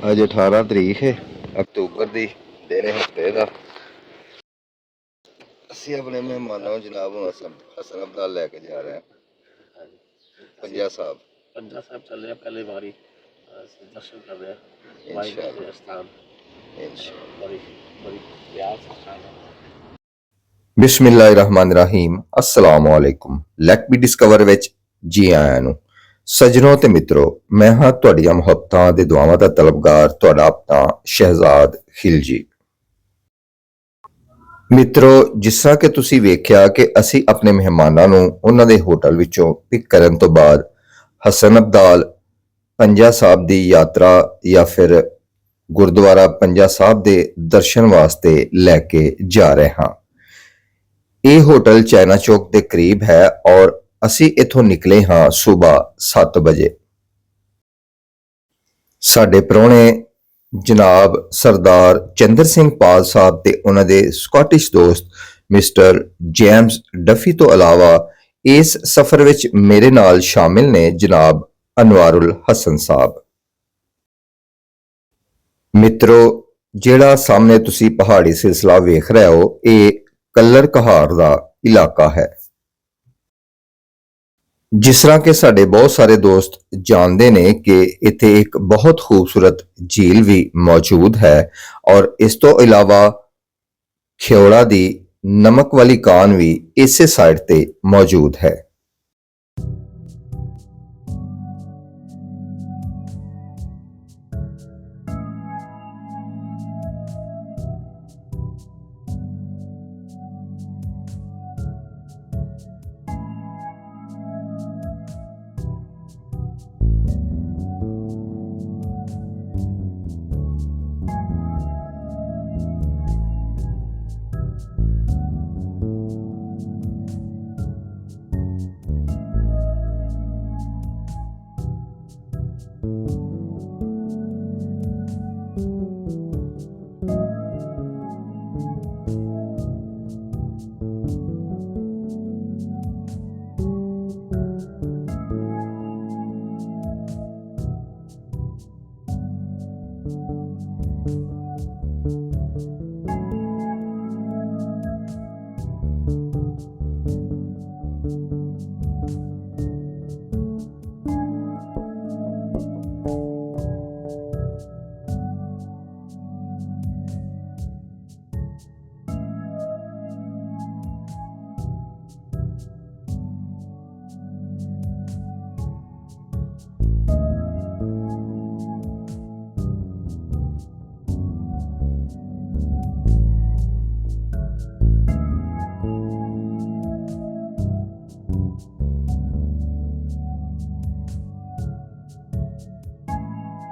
ਅੱਜ 18 ਤਰੀਕ ਹੈ ਅਕਤੂਬਰ ਦੀ ਦਿਨ ਹਫ਼ਤੇ ਦਾ। ਅਸੀਂ ਆਪਣੇ ਮਹਿਮਾਨਾਂ ਨੂੰ ਜਨਾਬ ਹਸਨ ਹਸਨ ਅਬਦਾਲ ਲੈ ਕੇ ਜਾ ਰਹੇ ਹਾਂ। ਪੰਜਾ ਸਾਹਿਬ। ਪੰਜਾ ਸਾਹਿਬ ਚੱਲੇ ਆ ਪਹਿਲੇ ਵਾਰੀ ਦਰਸ਼ਨ ਕਰ ਰਹੇ ਹਾਂ। ਮਾਈ ਦੇ ਸਥਾਨ। ਇਨਸ਼ਾਅੱਲਾ ਬੜੀ ਬੜੀ ਪਿਆਰ ਸਥਾਨ ਬਿਸਮਿਲ੍ਲਾਹਿਰ ਰਹਿਮਾਨਿਰ ਰਹੀਮ। ਅਸਲਾਮੁ ਲੈਟ ਬੀ ਡਿਸਕਵਰ ਵਿੱਚ ਜੀ ਆਇਆਂ ਨੂੰ। ਸਜਣੋ ਤੇ ਮਿੱਤਰੋ, ਮੈਂ ਹਾਂ ਤੁਹਾਡੀਆਂ ਮੁਹੱਬਤਾਂ ਦੇ ਦੁਆਵਾਂ ਦਾ ਤਲਬਗਾਰ ਤੁਹਾਡਾ ਆਪਣਾ ਸ਼ਹਿਜ਼ਾਦ ਖਿਲਜੀ ਮਿੱਤਰੋ, ਜਿਸ ਕਿ ਤੁਸੀਂ ਵੇਖਿਆ ਕਿ ਅਸੀਂ ਆਪਣੇ ਮਹਿਮਾਨਾਂ ਨੂੰ ਉਹਨਾਂ ਦੇ ਹੋਟਲ ਵਿੱਚੋਂ ਪਿਕ ਕਰਨ ਤੋਂ ਬਾਅਦ ਹਸਨ ਅਬਦਾਲ, ਪੰਜਾ ਸਾਹਿਬ ਦੀ ਯਾਤਰਾ ਜਾਂ ਫਿਰ ਗੁਰਦੁਆਰਾ ਪੰਜਾ ਸਾਹਿਬ ਦੇ ਦਰਸ਼ਨ ਵਾਸਤੇ ਲੈ ਕੇ ਜਾ ਰਹੇ ਹਾਂ। ਇਹ ਹੋਟਲ ਚਾਈਨਾ ਚੌਕ ਦੇ ਕਰੀਬ ਹੈ ਔਰ ਅਸੀਂ ਇੱਥੋਂ ਨਿਕਲੇ ਹਾਂ ਸਵੇਰ 7 ਵਜੇ। ਸਾਡੇ ਪ੍ਰਾਹੁਣੇ ਜਨਾਬ ਸਰਦਾਰ ਚੰਦਰ ਸਿੰਘ ਪਾਲ ਸਾਹਿਬ ਤੇ ਉਹਨਾਂ ਦੇ ਸਕਾਟਿਸ਼ ਦੋਸਤ ਮਿਸਟਰ ਜੇਮਸ ਡਫੀ ਤੋਂ ਇਲਾਵਾ ਇਸ ਸਫ਼ਰ ਵਿੱਚ ਮੇਰੇ ਨਾਲ ਸ਼ਾਮਿਲ ਨੇ ਜਨਾਬ ਅਨਵਾਰੁਲ ਹਸਨ ਸਾਹਿਬ। ਮਿੱਤਰੋ, ਜਿਹੜਾ ਸਾਹਮਣੇ ਤੁਸੀਂ ਪਹਾੜੀ ਸਿਲਸਿਲਾ ਵੇਖ ਰਹੇ ਹੋ, ਇਹ ਕੱਲਰ ਕਹਾਰ ਦਾ ਇਲਾਕਾ ਹੈ। ਜਿਸ ਤਰ੍ਹਾਂ ਕਿ ਸਾਡੇ ਬਹੁਤ ਸਾਰੇ ਦੋਸਤ ਜਾਣਦੇ ਨੇ ਕਿ ਇੱਥੇ ਇੱਕ ਬਹੁਤ ਖੂਬਸੂਰਤ ਝੀਲ ਵੀ ਮੌਜੂਦ ਹੈ ਔਰ ਇਸ ਤੋਂ ਇਲਾਵਾ ਖਿਓੜਾ ਦੀ ਨਮਕ ਵਾਲੀ ਕਾਨ ਵੀ ਇਸੇ ਸਾਈਡ ਤੇ ਮੌਜੂਦ ਹੈ।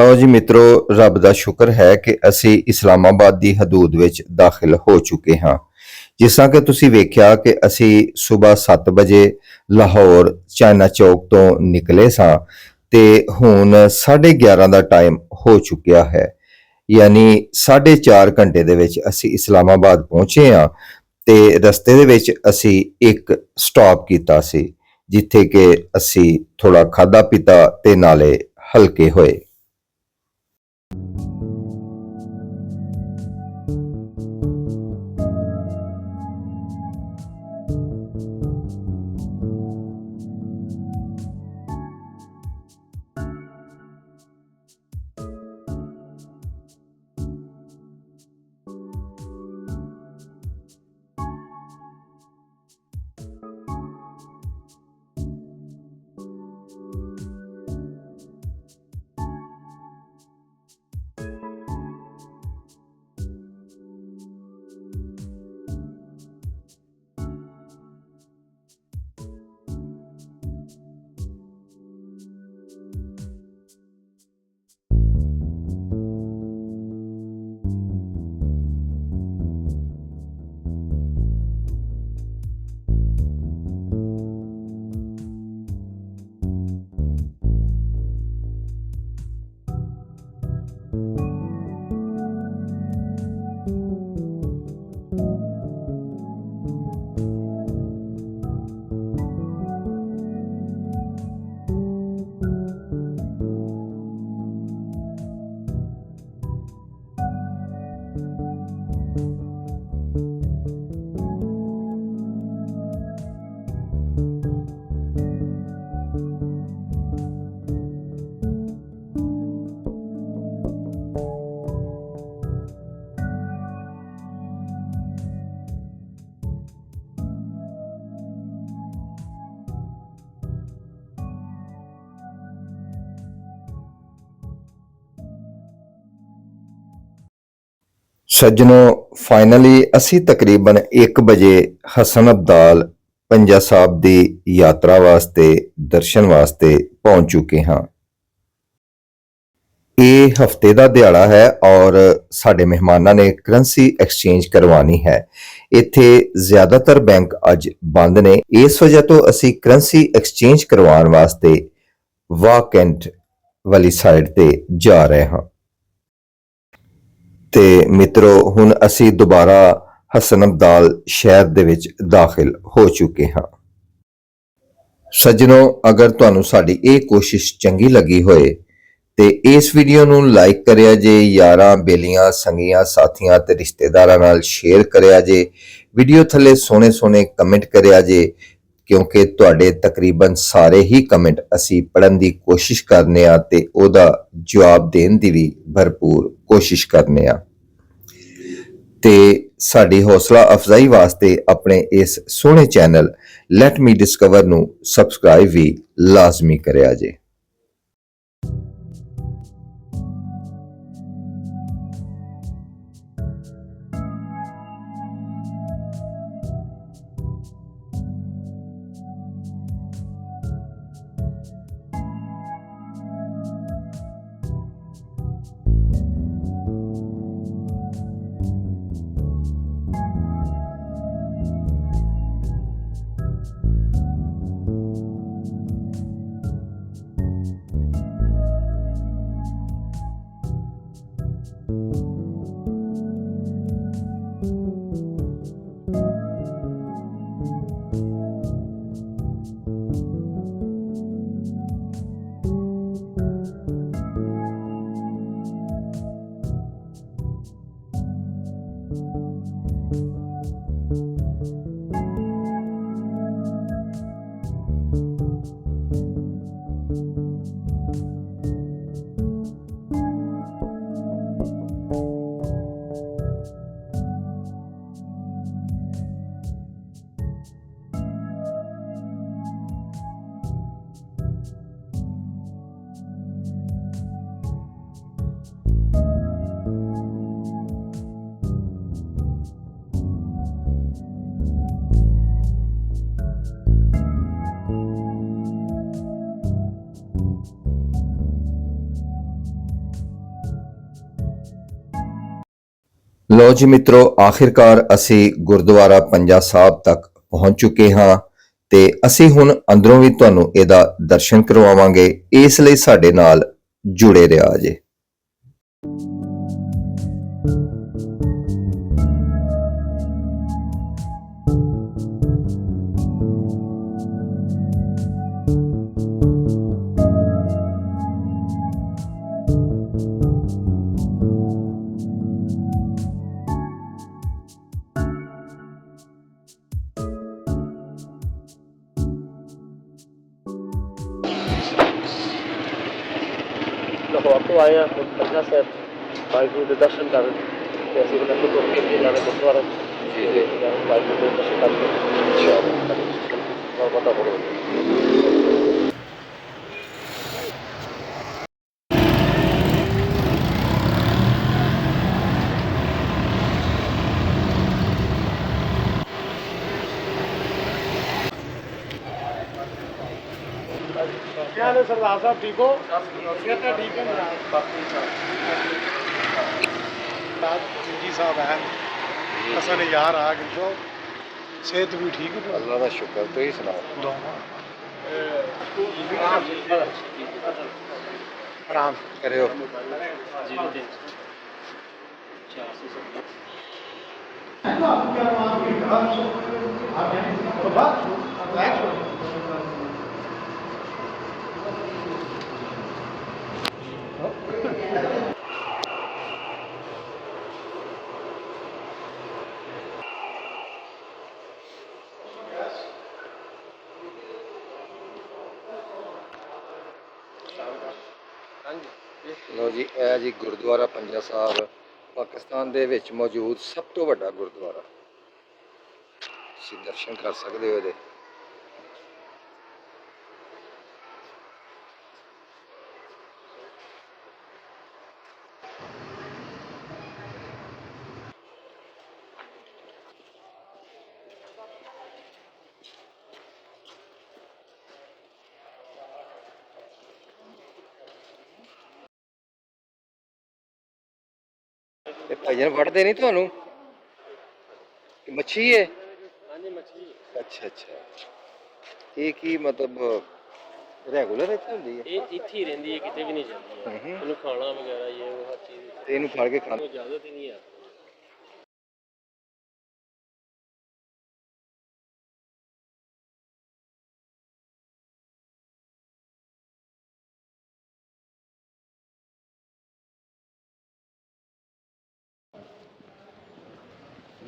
ਲਓ ਜੀ ਮਿੱਤਰੋ, ਰੱਬ ਦਾ ਸ਼ੁਕਰ ਹੈ ਕਿ ਅਸੀਂ ਇਸਲਾਮਾਬਾਦ ਦੀ ਹਦੂਦ ਵਿੱਚ ਦਾਖਲ ਹੋ ਚੁੱਕੇ ਹਾਂ। ਜਿਸ ਤਰ੍ਹਾਂ ਕਿ ਤੁਸੀਂ ਵੇਖਿਆ ਕਿ ਅਸੀਂ ਸਵੇਰ 7 ਵਜੇ ਲਾਹੌਰ ਚਾਈਨਾ ਚੌਕ ਤੋਂ ਨਿਕਲੇ ਸਾਂ ਤੇ ਹੁਣ 11:30 ਦਾ ਟਾਈਮ ਹੋ ਚੁੱਕਿਆ ਹੈ। ਯਾਨੀ 4.5 ਘੰਟੇ ਦੇ ਵਿੱਚ ਅਸੀਂ ਇਸਲਾਮਾਬਾਦ ਪਹੁੰਚੇ ਹਾਂ ਤੇ ਰਸਤੇ ਦੇ ਵਿੱਚ ਅਸੀਂ ਇੱਕ ਸਟਾਪ ਕੀਤਾ ਸੀ, ਜਿੱਥੇ ਕਿ ਅਸੀਂ ਥੋੜਾ ਖਾਦਾ ਪੀਤਾ ਤੇ ਨਾਲੇ ਹਲਕੇ ਹੋਏ। ਸੱਜਣੋ ਫਾਈਨਲੀ ਅਸੀਂ ਤਕਰੀਬਨ 1 ਵਜੇ ਹਸਨ ਅਬਦਾਲ ਪੰਜਾ ਸਾਹਿਬ ਦੀ ਯਾਤਰਾ ਵਾਸਤੇ, ਦਰਸ਼ਨ ਵਾਸਤੇ ਪਹੁੰਚ ਚੁੱਕੇ ਹਾਂ। ਇਹ ਹਫ਼ਤੇ ਦਾ ਦਿਹਾੜਾ ਹੈ ਔਰ ਸਾਡੇ ਮਹਿਮਾਨਾਂ ਨੇ ਕਰੰਸੀ ਐਕਸਚੇਂਜ ਕਰਵਾਣੀ ਹੈ। ਇੱਥੇ ਜ਼ਿਆਦਾਤਰ ਬੈਂਕ ਅੱਜ ਬੰਦ ਨੇ। ਇਸ ਵਜ੍ਹਾ ਤੋਂ ਅਸੀਂ ਕਰੰਸੀ ਐਕਸਚੇਂਜ ਕਰਵਾਉਣ ਵਾਸਤੇ ਵਾਕੈਂਟ ਵਾਲੀ ਸਾਈਡ ਤੇ ਜਾ ਰਹੇ ਹਾਂ। ਤੇ ਮਿੱਤਰੋ, ਹੁਣ ਅਸੀਂ ਦੁਬਾਰਾ ਹਸਨ ਅਬਦਾਲ ਸ਼ਹਿਰ ਦੇ ਵਿੱਚ ਦਾਖਲ ਹੋ ਚੁੱਕੇ ਹਾਂ। ਸੱਜਣੋ, ਅਗਰ ਤੁਹਾਨੂੰ ਸਾਡੀ ਇਹ ਕੋਸ਼ਿਸ਼ ਚੰਗੀ ਲੱਗੀ ਹੋਏ, ਤੇ ਇਸ ਵੀਡੀਓ ਨੂੰ ਲਾਈਕ ਕਰਿਆ ਜੇ, ਯਾਰਾਂ, ਬੇਲੀਆਂ, ਸੰਗੀਆਂ, ਸਾਥੀਆਂ ਤੇ ਰਿਸ਼ਤੇਦਾਰਾਂ ਨਾਲ ਸ਼ੇਅਰ ਕਰਿਆ ਜੇ, ਵੀਡੀਓ ਥੱਲੇ ਸੋਹਣੇ ਸੋਹਣੇ ਕਮੈਂਟ ਕਰਿਆ ਜੇ ਕਿਉਂਕਿ ਤੁਹਾਡੇ ਤਕਰੀਬਨ ਸਾਰੇ ਹੀ ਕਮੈਂਟ ਅਸੀਂ ਪੜਨ ਦੀ ਕੋਸ਼ਿਸ਼ ਕਰਨੇ ਆ ਤੇ ਉਹਦਾ ਜਵਾਬ ਦੇਣ ਦੀ ਵੀ ਭਰਪੂਰ ਕੋਸ਼ਿਸ਼ ਕਰਨੇ ਆ। ਤੇ ਸਾਡੀ ਹੌਸਲਾ ਅਫਜ਼ਾਈ ਵਾਸਤੇ ਆਪਣੇ ਇਸ ਸੋਹਣੇ ਚੈਨਲ ਲੈਟ ਮੀ ਡਿਸਕਵਰ ਨੂੰ ਸਬਸਕ੍ਰਾਈਬ ਵੀ ਲਾਜ਼ਮੀ ਕਰਿਆ ਜੇ। ਲੋ ਜੀ ਮਿੱਤਰੋ, ਆਖਿਰਕਾਰ ਅਸੀਂ ਗੁਰਦੁਆਰਾ ਪੰਜਾ ਸਾਹਿਬ ਤੱਕ ਪਹੁੰਚ ਚੁੱਕੇ ਹਾਂ ਤੇ ਅਸੀਂ ਹੁਣ ਅੰਦਰੋਂ ਵੀ ਤੁਹਾਨੂੰ ਇਹਦਾ ਦਰਸ਼ਨ ਕਰਵਾਵਾਂਗੇ, ਇਸ ਲਈ ਸਾਡੇ ਨਾਲ ਜੁੜੇ ਰਿਹਾ ਜੇ। ਪੰਜਾ ਸਾਹਿਬ ਵਾਹਿਗੁਰੂ ਦੇ ਦਰਸ਼ਨ ਕਰਨ ਤੇ ਅਸੀਂ ਉਹਨਾਂ ਨੂੰ ਤੁਰ ਕੇ ਇਹਨਾਂ ਦੇ ਗੁਰਦੁਆਰਾ ਜੀ ਜੀ ਵਾਹਿਗੁਰੂ ਦੇ ਦਰਸ਼ਨ ਕਰਕੇ ਬਹੁਤ ਬਹੁਤ ਬੜਾ ਕੀ ਹਾਲ ਹੈ ਸਰਦਾਰ ਸਾਹਿਬ ਠੀਕ ਹੋ ਸਿਹਤ ਠੀਕ ਹੈ ਜਨਾਬ ਰਾਜ ਜੀ ਸਾਹਿਬ ਹੈ ਅਸਲ ਯਾਰ ਆ ਗਿਰਜੋ ਸਿਹਤ ਵੀ ਠੀਕ ਹੈ ਅੱਲਾ ਦਾ ਸ਼ੁਕਰ ਤੁਸੀਂ ਸੁਣਾਓ ਦੋਵਾਂ ਆਰਾਮ ਕਰਿਓ ਲੋ ਜੀ ਇਹ ਜੀ ਗੁਰਦੁਆਰਾ ਪੰਜਾ ਸਾਹਿਬ, ਪਾਕਿਸਤਾਨ ਦੇ ਵਿੱਚ ਮੌਜੂਦ ਸਭ ਤੋਂ ਵੱਡਾ ਗੁਰਦੁਆਰਾ। ਤੁਸੀਂ ਦਰਸ਼ਨ ਕਰ ਸਕਦੇ ਹੋ ਇਹਦੇ। ਇਹ ਭਜਨ ਵੜਦੇ ਨਹੀਂ ਤੁਹਾਨੂੰ? ਕਿ ਮੱਛੀ ਹੈ ਹਾਂਜੀ ਮੱਛੀ ਅੱਛਾ ਅੱਛਾ। ਇਹ ਕੀ ਮਤਲਬ ਰੈਗੂਲਰ ਇੱਥੇ ਹੁੰਦੀ ਹੈ ਇਹ ਇੱਥੇ ਹੀ ਰਹਿੰਦੀ ਹੈ ਕਿਤੇ ਵੀ ਨਹੀਂ ਜਾਂਦੀ। ਇਹਨੂੰ ਖਾਣਾ ਵਗੈਰਾ ਇਹ ਉਹ ਹਰ ਚੀਜ਼। ਤੇ ਇਹਨੂੰ ਫੜ ਕੇ ਨੂੰ ਇਜਾਜ਼ਤ ਹੀ ਨਹੀਂ ਆ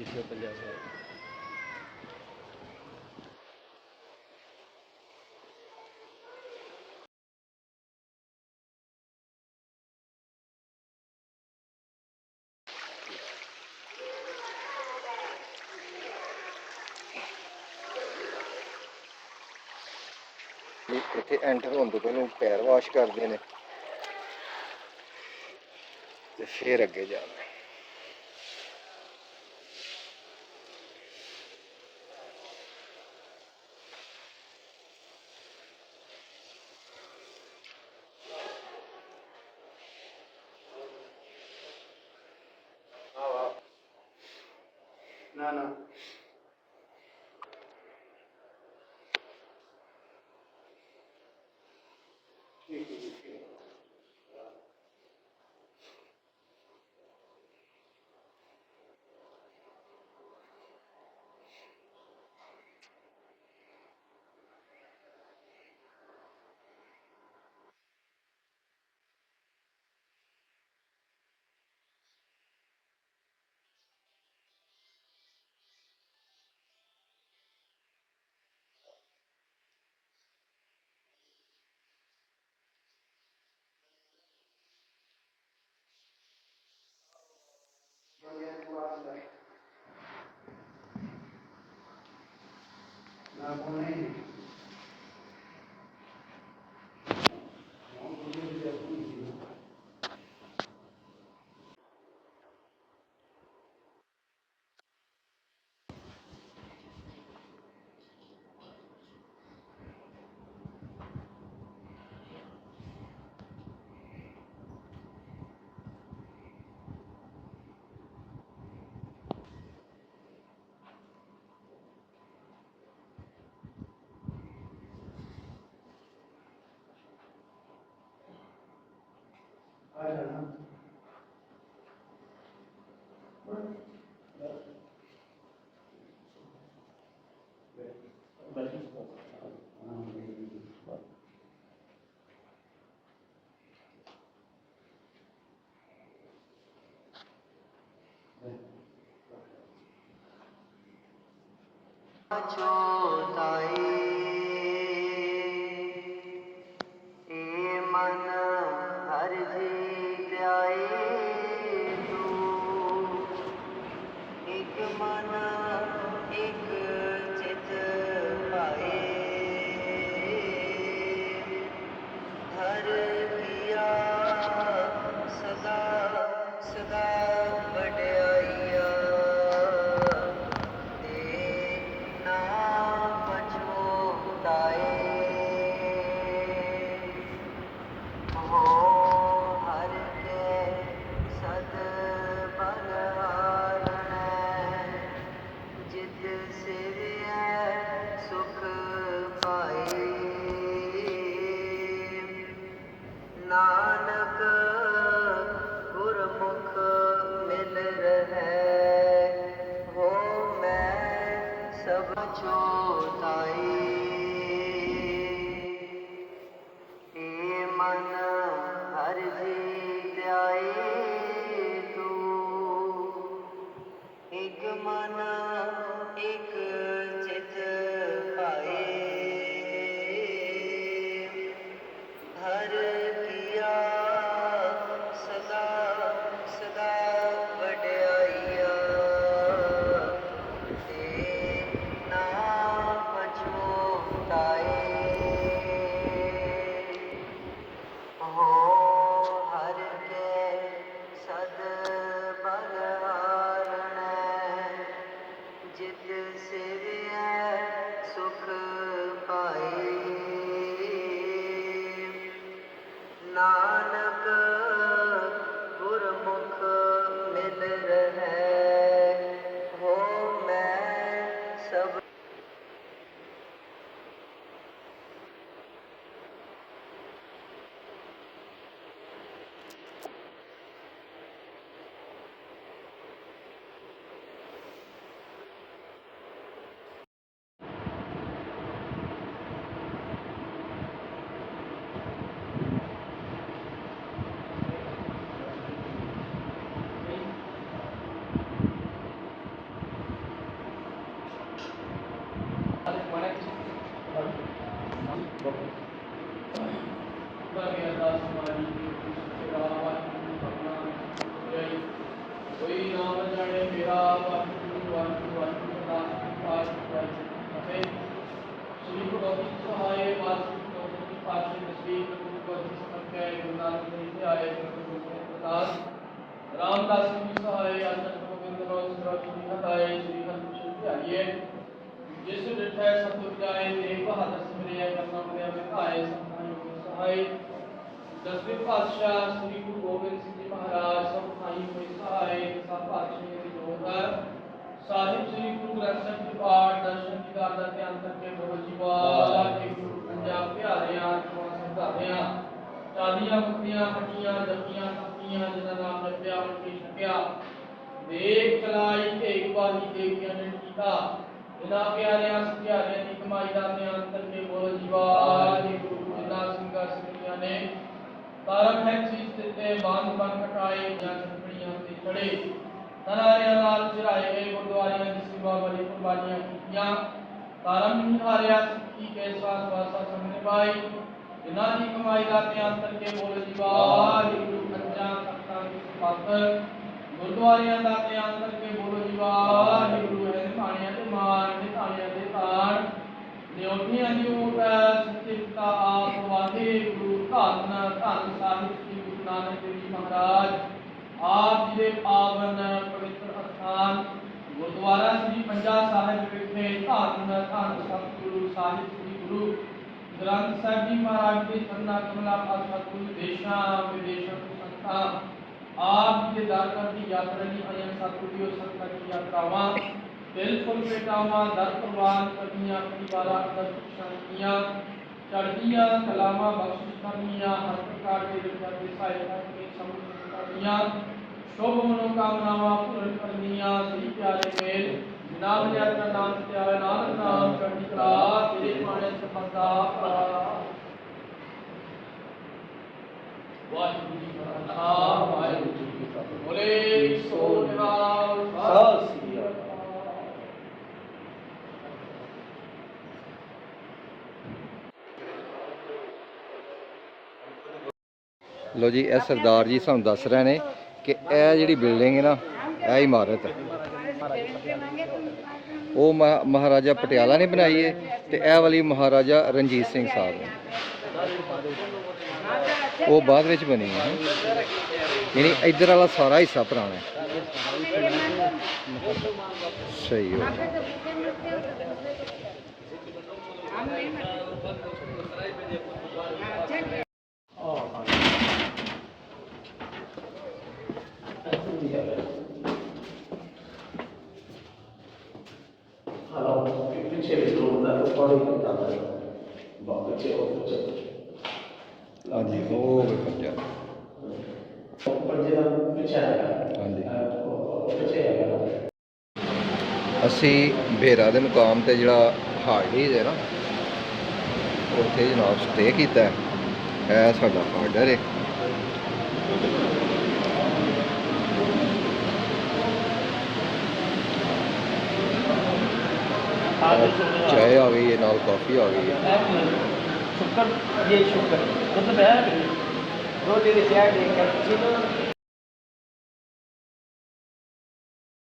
ਜਿੱਥੇ ਪੰਜਾਬ ਹੈ ਇੱਥੇ ਐਂਟਰ ਹੋਣ ਤੋਂ ਪਹਿਲਾਂ ਪੈਰ ਵਾਸ਼ ਕਰਦੇ ਨੇ ਤੇ ਫਿਰ ਅੱਗੇ ਜਾਂਦੇ না না ना ना ਏ एक ਰਾਮਦਾਸ ਜੀ ਸਹਾਏ ਆਨੰਦ ਗੋਬਿੰਦ ਰੋਜ ਸਰੋਜ ਜੀ ਹਟਾਏ ਸ੍ਰੀ ਹਰਿਕ੍ਰਿਸ਼ਨ ਧਿਆਈਏ ਜਿਸ ਡਿਠੈ ਸਤਿ ਜਾਏ ਤੇ ਬਹਾਦਰ ਸਿਮਰਿਆ ਕਰਨਾ ਮਰਿਆ ਵਿਖਾਏ ਸੰਤਾਂ ਸਹਾਏ। ਦਸਵੇਂ ਪਾਤਸ਼ਾਹ ਸ੍ਰੀ ਗੁਰੂ ਗੋਬਿੰਦ ਸਿੰਘ ਜੀ ਮਹਾਰਾਜ ਸਭ ਭਾਈ ਹੋਏ ਸਹਾਏ ਸਭ ਪਾਤਸ਼ਾਹ ਦੀ ਜੋਹਰ ਸਾਹਿਬ ਸ੍ਰੀ ਗੁਰੂ ਗ੍ਰੰਥ ਸਾਹਿਬ ਜੀ ਪਾਠ ਦਰਸ਼ਨ ਦੀਦਾਰ ਦਾ ਧਿਆਨ ਕਰਕੇ ਬੋਲ ਜੀ ਵਾਹਿਗੁਰੂ। ਪੰਜਾਬ ਪਿਆਰਿਆਂ ਤੋਂ ਸੰਧਾਰਿਆਂ ਚਾਲੀਆਂ ਮੁਕਤੀਆਂ ਹੱਟੀਆਂ ਜਪੀਆਂ ਤਪੀਆਂ ਜਿਨ੍ਹਾਂ ਨਾਮ ਜਪਿਆ ਉਨਕੀ ਛਕਿਆ। ਦੇਖ ਚਲਾਈ ਢੇਗ ਬਾਣੀ ਦੇਵੀਆਂ ਨੇ ਕੀਤਾ। ਇਹਨਾਂ ਪਿਆਰਿਆਂ ਸਤਿਆਰਿਆਂ ਦੀ ਕਮਾਈ ਦਾ ਧਿਆਨ ਕਰਕੇ ਬੋਲ ਜੀ ਵਾਹਿਗੁਰੂ ਜਿਨ੍ਹਾਂ ਸਿੰਘਾਂ ਸਿੰਘੀਆਂ ਨੇ ਤਾਰਕ ਹੈ ਚੀਜ਼ ਦਿੱਤੇ ਬੰਦ ਬਨ ਕਟਾਏ ਜਾਂ ਚੰਪੜੀਆਂ ਤੇ ਚੜੇ ਤਨਾਰਿਆਂ ਨਾਲ ਚੜਾਏ ਗਏ ਗੁਰਦੁਆਰਿਆਂ ਦੀ ਸੇਵਾ ਵਾਲੀ ਕੁਰਬਾਨੀਆਂ ਕੀਤੀਆਂ ਤਾਰਮ ਨਹੀਂ ਹਾਰਿਆ ਸਿੱਖੀ ਕੇ ਸਵਾਸ ਵਾਸਾ ਸੰਗਨੇ ਪਾਈ ਜਿਨ੍ਹਾਂ ਦੀ ਕਮਾਈ ਦਾ ਧਿਆਨ ਕਰਕੇ ਬੋਲ ਜੀ ਵਾਹਿਗੁਰੂ ਪੰਜਾਂ ਤਖਤਾਂ ਦੀ ਸਪਾਤਰ ਗੁਰਦੁਆਰਿਆਂ ਦਾ ਧਿਆਨ ਕਰਕੇ ਬੋਲੋ ਜੀ ਵਾਹਿਗੁਰੂ ਹੈ ਨਿਭਾਣਿਆਂ ਤੇ ਮਾਰ ਨਿਭਾਣਿਆਂ ਦੇ ਤਾਣ ਨਿਉਟੀਆਂ ਦੀ ਓਟ ਸੱਚੇ ਪਿਤਾ ਆਪ ਵਾਹਿਗੁਰੂ ਧੰਨ ਧੰਨ ਸਾਹਿਬ ਸ੍ਰੀ ਗੁਰੂ ਨਾਨਕ ਦੇਵ ਜੀ ਮਹਾਰਾਜ। ਆਪ ਜੀ ਦੇ ਪਾਵਨ ਪਵਿੱਤਰ ਅਸਥਾਨ, ਗੁਰਦੁਆਰਾ ਸ੍ਰੀ ਪੰਜਾ ਸਾਹਿਬ ਵਿਖੇ ਧੰਨ ਧੰਨ ਸਤਿਗੁਰੂ ਸਾਹਿਬ ਸ੍ਰੀ ਗੁਰੂ ਗ੍ਰੰਥ ਸਾਹਿਬ ਜੀ ਮਹਾਰਾਜ ਦੇ ਚਰਨਾਂ ਕਮਲਾ ਪਾਤਸ਼ਾਹ ਕੁਲ ਦੇਸ਼ਾਂ, ਵਿਦੇਸ਼ਾਂ ਤੋਂ ਸੰਤਾਂ ਆਪ ਜੀ ਦੇ ਦਰ ਦੀ ਯਾਤਰਾ ਦੀ ਅਜਨ ਸਤਿਗੁਰੂ ਸੰਤਾਂ ਦੀ ਯਾਤਰਾਵਾਂ। ਦਿਲ ਫੁੱਲ ਪੇਟਾਵਾਂ ਦਰ ਪ੍ਰਵਾਨ ਕਰਨੀਆਂ ਪਰਿਵਾਰਾਂ ਅੰਦਰ ਸ਼ਾਂਤੀਆਂ ਚੜ੍ਹਦੀਆਂ ਕਲਾਮਾਂ ਬਖਸ਼ਿਸ਼ ਕਰਨੀਆਂ ਹਰ ਪ੍ਰਕਾਰ ਦੇ ਵਿਚਾਰ ਦੇ ਸਹਾਇਤਾ ਕੇ ਸਮਝ ਕਰਨੀਆਂ ਸ਼ੁਭ ਮਨੋਕਾਮਨਾਵਾਂ ਪੂਰਨ ਕਰਨੀਆਂ ਸ੍ਰੀ ਪਿਆਰੇ ਮੇਲ ਨਾਮ ਯਾਤਰਾ ਨਾਮ ਧਿਆਵੇ ਨਾਨਕ ਨਾਮ ਚੜ੍ਹਦੀ ਕਲਾ ਤੇਰੇ ਪਾਣੇ ਸਫਲਤਾ ਵਾਹਿਗੁਰੂ ਜੀ ਕਾ ਖਾਲਸਾ ਵਾਹਿਗੁਰੂ ਜੀ ਕੀ ਫਤਿਹ ਬੋਲੇ ਸੋ ਨਿਹਾਲ ਲੋ ਜੀ, ਇਹ ਸਰਦਾਰ ਜੀ ਸਾਨੂੰ ਦੱਸ ਰਹੇ ਨੇ ਕਿ ਇਹ ਜਿਹੜੀ ਬਿਲਡਿੰਗ ਹੈ ਨਾ, ਇਹ ਇਮਾਰਤ ਉਹ ਮਹਾਰਾਜਾ ਪਟਿਆਲਾ ਨੇ ਬਣਾਈ ਹੈ ਤੇ ਇਹ ਵਾਲੀ ਮਹਾਰਾਜਾ ਰਣਜੀਤ ਸਿੰਘ ਸਾਹਿਬ ਨੇ। ਉਹ ਬਾਅਦ ਵਿੱਚ ਬਣੀ ਹੈ। ਯਾਨੀ ਇੱਧਰ ਵਾਲਾ ਸਾਰਾ ਹਿੱਸਾ ਪੁਰਾਣਾ ਹੈ। ਸਹੀ ਹੋ। ਹੈ ਬਾਬਾ ਉਹ ਪਿੱਛੇ ਹਾਂਜੀ ਉਹ ਪਿੱਛੇ ਹਾਂਜੀ। ਪਿੱਛੇ ਅਸੀਂ ਬੇਰਾ ਦੇ ਮੁਕਾਮ ਤੇ ਜਿਹੜਾ ਹਾਰਡਲੀਜ਼ ਹੈ ਨਾ ਉੱਥੇ ਜਨਾਬ ਸਟੇ ਕੀਤਾ ਹੈ। ਇਹ ਸਾਡਾ ਆਰਡਰ ਹੈ। ਚਾਹ ਆ ਗਈ ਹੈ ਨਾਲ ਕਾਫੀ ਆ ਗਈ ਹੈ शुक्र ये शुक्र मतलब है रोटी के चाय देकर